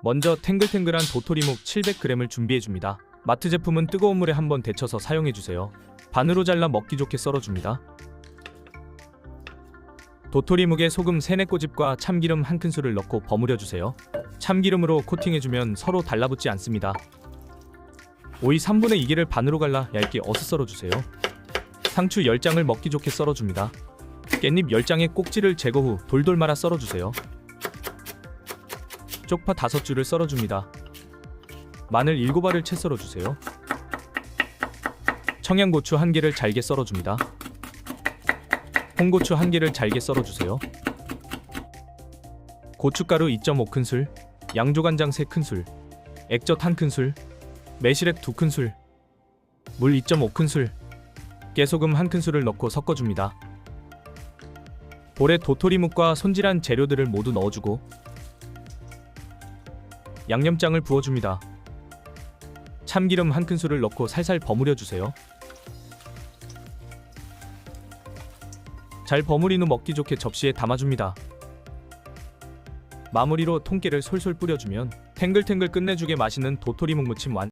먼저 탱글탱글한 도토리묵 700g을 준비해줍니다. 마트 제품은 뜨거운 물에 한번 데쳐서 사용해주세요. 반으로 잘라 먹기 좋게 썰어줍니다. 도토리묵에 소금 3, 4꼬집과 참기름 한 큰술을 넣고 버무려주세요. 참기름으로 코팅해주면 서로 달라붙지 않습니다. 오이 3분의 2개를 반으로 갈라 얇게 어슷 썰어주세요. 상추 10장을 먹기 좋게 썰어줍니다. 깻잎 10장의 꼭지를 제거 후 돌돌 말아 썰어주세요. 쪽파 5줄을 썰어줍니다. 마늘 7알을 채 썰어주세요. 청양고추 1개를 잘게 썰어줍니다. 홍고추 1개를 잘게 썰어주세요. 고춧가루 2.5큰술, 양조간장 3큰술, 액젓 1큰술, 매실액 2큰술, 물 2.5큰술, 깨소금 1큰술을 넣고 섞어줍니다. 볼에 도토리묵과 손질한 재료들을 모두 넣어주고 양념장을 부어줍니다. 참기름 한 큰술을 넣고 살살 버무려 주세요. 잘 버무린 후 먹기 좋게 접시에 담아줍니다. 마무리로 통깨를 솔솔 뿌려주면 탱글탱글 끝내주게 맛있는 도토리묵 무침 완.